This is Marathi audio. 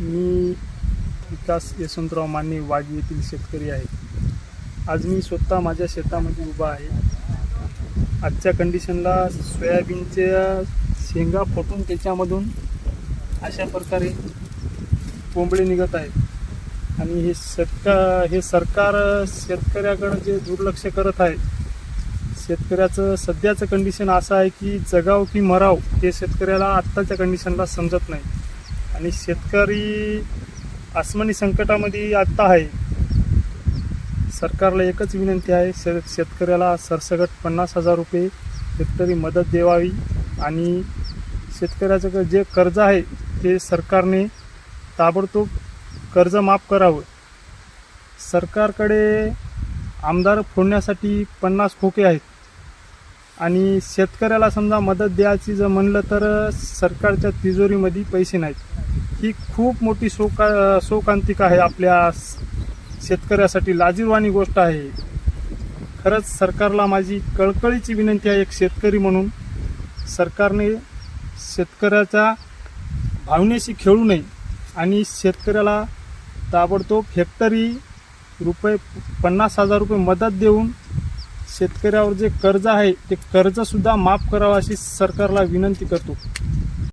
मी विकास यशवंतराव माने वाडी येथील शेतकरी आहे. आज मी स्वतः माझ्या शेतामध्ये उभा आहे. आजच्या कंडिशनला सोयाबीनच्या शेंगा फुटून त्याच्यामधून अशा प्रकारे कोंबडे निघत आहेत. आणि हे सरकार हे सरकार शेतकऱ्याकडं जे दुर्लक्ष करत आहे शेतकऱ्याचं सध्याचं कंडिशन असं आहे की जगाव की मराव हे शेतकऱ्याला आत्ताच्या कंडिशनला समजत नाही. आणि शेतकरी आसमानी संकटामध्ये आत्ता आहे. सरकारला एकच विनंती आहे शे शेतकऱ्याला सरसकट पन्नास हजार रुपये हेक्टरी मदत देवावी आणि शेतकऱ्याचं जे कर्ज आहे ते सरकारने ताबडतोब कर्ज माफ करावं. सरकारकडे आमदार फोडण्यासाठी पन्नास खोके आहेत. आणि शेतकऱ्याला समजा मदत द्यायची जर म्हणलं तर सरकारच्या तिजोरीमध्ये पैसे नाहीत. ही खूप मोठी शोका शोकांतिक आहे आपल्या शेतकऱ्यासाठी. लाजीरवाणी गोष्ट आहे. खरंच सरकारला माझी कळकळीची विनंती आहे एक शेतकरी म्हणून. सरकारने शेतकऱ्याच्या भावनेशी खेळू नये आणि शेतकऱ्याला ताबडतोब हेक्टरी रुपये पन्नास हजार रुपये मदत देऊन शेतकऱ्यावर जे कर्ज आहे ते कर्जसुद्धा माफ करावं अशी सरकारला विनंती करतो.